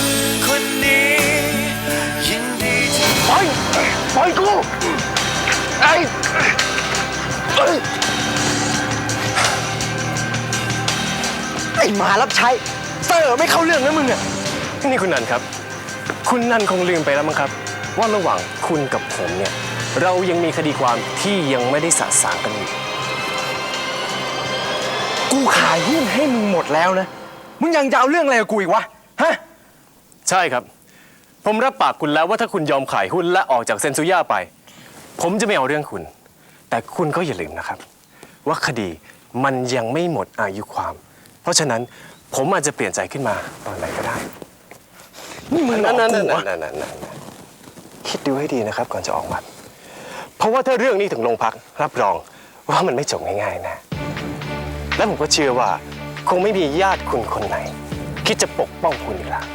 คนคนนี้ ยินดีที่ปล่อยปล่อยกูไอ้เอ้ยไอ้หมารับใช้เซอร์ไม่เข้าเรื่องนะมึงอะนี่คุณนันครับ คุณนันคงลืมไปแล้วมั้งครับ ว่าระหว่างคุณกับผมเนี่ย เรายังมีคดีความที่ยังไม่ได้สะสางกันอยู่กูขายหุ้นให้มึงหมดแล้วนะ มึงยังจะเอาเรื่องอะไรกับกูอีกวะ ใช่ครับ ผมรับปากคุณแล้วว่าถ้าคุณยอมขายหุ้นและออกจากเซนซูย่าไป ผมจะไม่เอาเรื่องคุณ แต่คุณก็อย่าลืมนะครับ ว่าคดีมันยังไม่หมดอายุความ เพราะฉะนั้นผมอาจจะเปลี่ยนใจขึ้นมาตอนไหนก็ได้นี่มึงหลอกนั่นกูนั่นวะนั่นนั่นนั่นคิดดูให้ดีนะครับ ก่อนจะออกหมัด เพราะว่าถ้าเรื่องนี้ถึงโรงพักรับรองว่ามันไม่จบง่ายๆนะ และผมก็เชื่อว่า คงไม่มีญาติคุณคนไหน คิดจะปกป้องคุณอีกแล้ว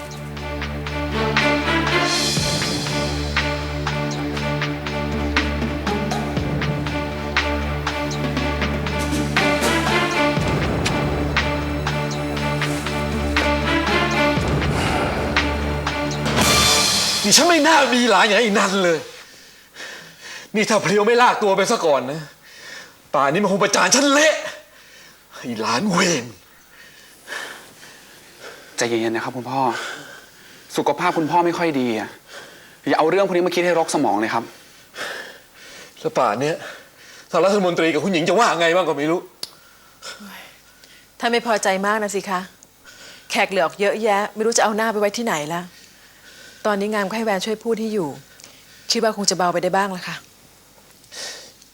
นี่ฉันไม่น่ามีหลานอย่างไอ้นันเลย นี่ถ้าเพลียวไม่ลากตัวไปซะก่อนนะ ป่านนี้มันคงประจานฉันเละไอ้หลานเวนใจเย็นๆนะครับ คุณพ่อ สุขภาพคุณพ่อไม่ค่อยดีอะอย่าเอาเรื่องพวกนี้มาคิดให้รกสมองเลยครับ แล้วป่านเนี้ยท่านรัฐมนตรีกับคุณหญิงจะว่าไงบ้างก็ไม่รู้ ถ้าไม่พอใจมากนะสิคะ แขกเหลือออกเยอะแยะ ไม่รู้จะเอาหน้าไปไว้ที่ไหนละ ตอนนี้งามก็ให้แวนช่วยพูดที่อยู่ คิดว่าคงจะเบาไปได้บ้างละค่ะ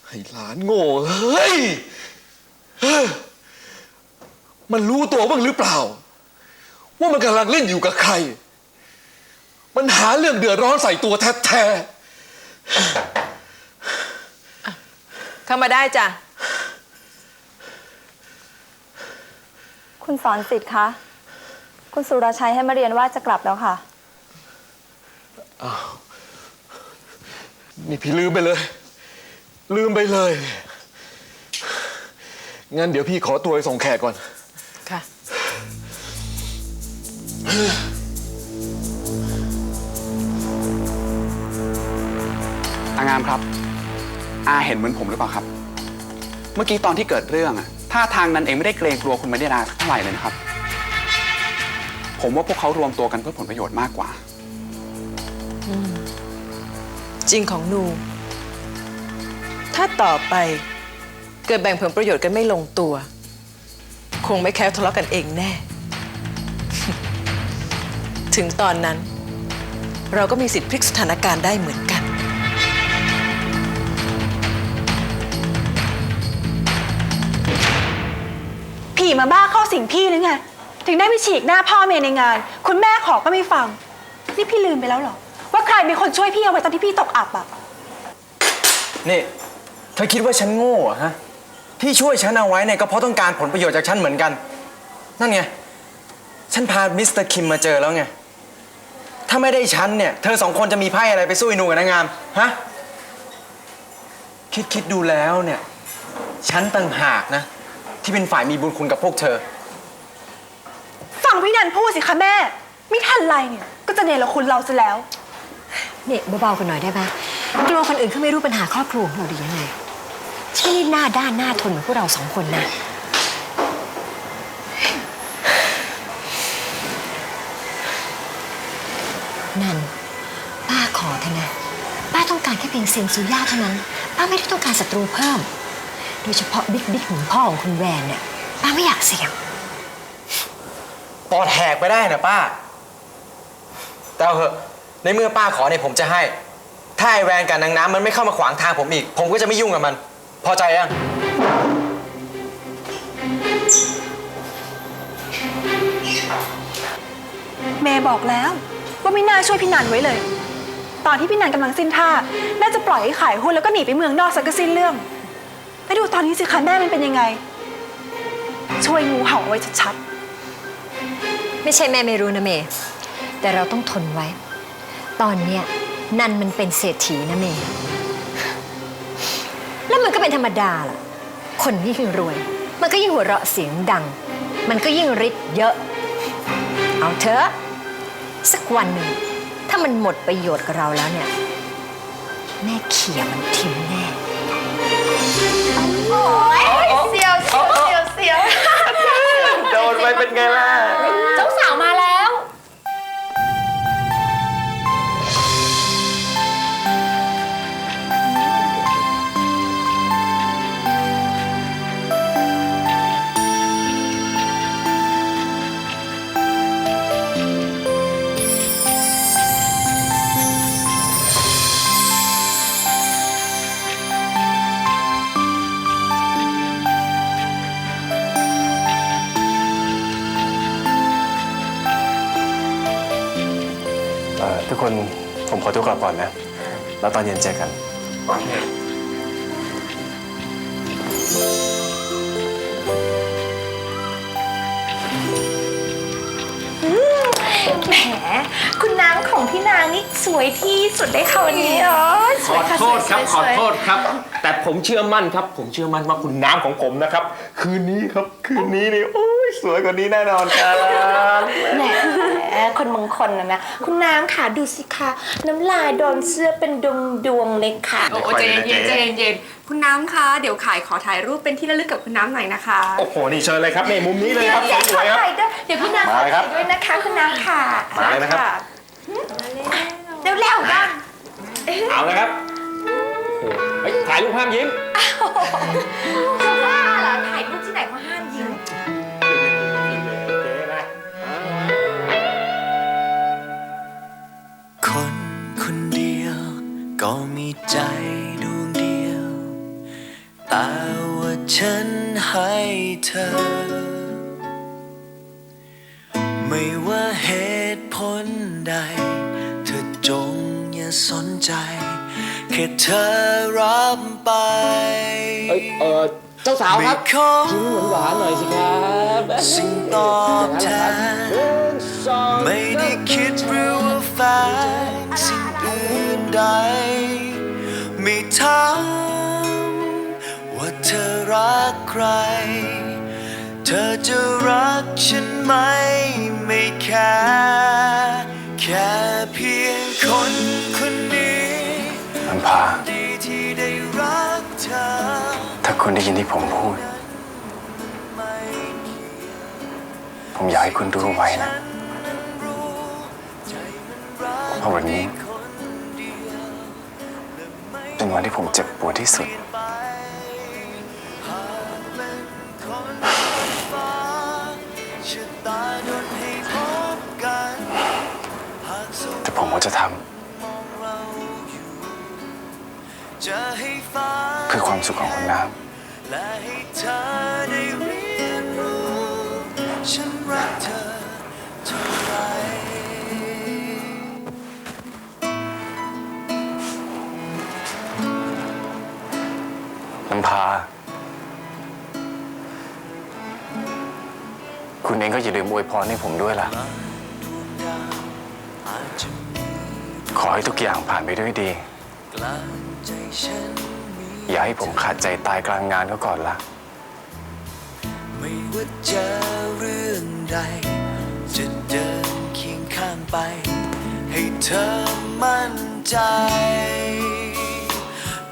ไอ้หลานโง่เฮ้ยเฮ้ย มันรู้ตัวบ้างหรือเปล่า ว่ามันกำลังเล่นอยู่กับใคร มันหาเรื่องเดือดร้อนใส่ตัวแท้เข้ามาได้จ้ะ คุณสอนสิทธิ์คะ คุณสุรชัยให้มาเรียนว่าจะกลับแล้วค่ะ ๆนี่พี่ลืมไปเลย ลืมไปเลย งั้นเดี๋ยวพี่ขอตัวไปส่งแขกก่อน ค่ะ อางามครับ อาเห็นเหมือนผมหรือเปล่าครับ เมื่อกี้ตอนที่เกิดเรื่องอะท่าทางนั้นเองไม่ได้เกรงกลัวคุณไม่ได้นาสักเท่าไหร่เลยนะครับ ผมว่าพวกเขารวมตัวกันเพื่อผลประโยชน์มากกว่า จริงของหนู ถ้าต่อไปเกิดแบ่งผลประโยชน์กันไม่ลงตัว คงไม่แค่ทะเลาะกันเองแน่ ถึงตอนนั้น เราก็มีสิทธิ์พลิกสถานการณ์ได้เหมือนกัน ผีมาบ้าเข้าสิงพี่หรือไง ถึงได้ไปฉีกหน้าพ่อเมียในงาน คุณแม่ขอก็ไม่ฟัง นี่พี่ลืมไปแล้วเหรอ ว่าใครเป็นคนช่วยพี่เอาไว้ตอนที่พี่ตกอับอะนี่เธอคิดว่าฉันโง่เหรอฮะที่ช่วยฉันเอาไว้เนี่ยก็เพราะต้องการผลประโยชน์จากฉันเหมือนกัน นั่นไง ฉันพามิสเตอร์คิมมาเจอแล้วไง ถ้าไม่ได้ฉันเนี่ย เธอสองคนจะมีไพ่อะไรไปสู้ไอ้หนูกับนางงามฮะ คิดคิดดูแล้วเนี่ย ฉันต่างหากนะ ที่เป็นฝ่ายมีบุญคุณกับพวกเธอ ฟังพี่นันพูดสิคะแม่ ไม่ทันไรเนี่ย ก็จะเนรคุณเราซะแล้ว นี่เบาๆกันหน่อยได้ไหมกลัวคนอื่นเขาไม่รู้ปัญหาครอบครัวของเราหรือยังไงที่นี่หน้าด้านหน้าทนเหมือนพวกเราสองคนนะ นั่นป้าขอเถอะนะ ป้าต้องการแค่เพียงเซนซูย่าเท่านั้น ป้าไม่ได้ต้องการศัตรูเพิ่ม โดยเฉพาะบิ๊กบิ๊กของพ่อของคุณแวนเนี่ย ป้าไม่อยากเสี่ยง ปอดแหกไปได้นะป้า แต่เอาเหอะ ในเมื่อป้าขอเนี่ยผมจะให้ ถ้าไอแวนกับนางน้ำมันไม่เข้ามาขวางทางผมอีก ผมก็จะไม่ยุ่งกับมัน พอใจยัง เมย์บอกแล้วว่าไม่น่าช่วยพี่นันไว้เลย ตอนที่พี่นันกำลังสิ้นท่า น่าจะปล่อยให้ขายหุ้นแล้วก็หนีไปเมืองนอกสักก็สิ้นเรื่อง ไปดูตอนนี้สิคะแม่มันเป็นยังไง ช่วยงูเห่าเอาไว้ชัดๆ ไม่ใช่แม่ไม่รู้นะเมย์แต่เราต้องทนไว้ ตอนเนี้ยนันมันเป็นเศรษฐีนะเมย์แล้วมันก็เป็นธรรมดาล่ะ คนยิ่งรวย มันก็ยิ่งหัวเราะเสียงดัง มันก็ยิ่งริดเยอะ เอาเถอะ สักวันหนึ่ง ถ้ามันหมดประโยชน์กับเราแล้วเนี่ย แม่เขี่ยมันทิ้งแน่โดนไปเป็นไงล่ะ นผมขอตัวกลับก่อนนะ แล้วตอนเย็นเจอกัน แหม คุณน้ำของพี่นางนี่สวยที่สุดได้ค่ะวันนี้อ๋อสขวยอค่ะโทษครับสวยๆขอโทษครับ แต่ผมเชื่อมั่นครับ ผมเชื่อมั่นว่าคุณน้ำของผมนะครับ คืนนี้ครับ คืนนี้นี่โอ้ยสวยกว่านี้แน่นอนครับ แหม คนบางคนนะนะ คุณน้ำค่ะดูสิคะน้ำลายโดนเสื้อเป็นดวงดวงๆเลยค่ะ โอ้ใจเย็นๆใจเย็นๆคุณน้ำคะ เดี๋ยวขายขอถ่ายรูปเป็นที่ระลึกกับคุณน้ำหน่อยนะคะ โอ้โห นี่เชิญเลยครับในมุมนี้เลยครับเดี๋ยวสขอวยๆครับ ถ่ายด้วยเดี๋ยวพี่นางขอมาเลยครัถ่าบยด้วยนะคะคุณน้ำค่ะมาเลยนะครับ เร็วๆกันเอาเลยครับโอ้โหเฮ้ยถ่ายรูปห้ามยิ้มจะว่าเหรอถ่ายรูปที่ไหนก็ห้ามยิ้ คนคนเดียว ก็มีใจดวงเดียว แต่ว่าฉันให้เธอ ไม่ว่าเหตุผลใด เธอจงอย่าสนใจ แค่เธอรับไป เอ้ยเออเจ้าสาวครับไม่ขอยิ้มหวานๆหน่อยสิครับสิ่งตอบแทนหนึ่งสองไม่ได้คิดหรือว่าแฟนสิ่งอื่น ใด ไม่ถามว่าเธอรักใคร เธอจะรักฉันไหมไม่แค่แค่เพียงคนคนนี้มันพาดีที่ได้รักเธอ ถ้าคุณได้ยินที่ผมพูด ผมอยากให้คุณรู้ไว้นะ เพราะวันนี้ เป็นวันที่ผมเจ็บปวดที่สุด แต่ผมก็จะทำเพื่อความสุขของคุณน้ำและให้เธอได้เรียนรู้ฉันรักเธอ อย่าลืมอวยพรให้ผมด้วยล่ะ ขอให้ทุกอย่างผ่านไปด้วยดี อย่าให้ผมขาดใจตายกลางงานก็ก่อนละไม่ว่าเจอเรื่องใด จะเดินเคียงข้างไป ให้เธอมั่นใจ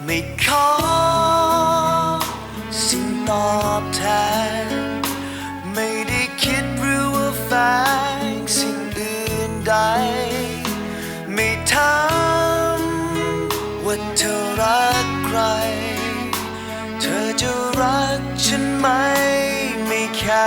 ไม่ขอสิ่งตอบแทน ฉันไหมไม่แค่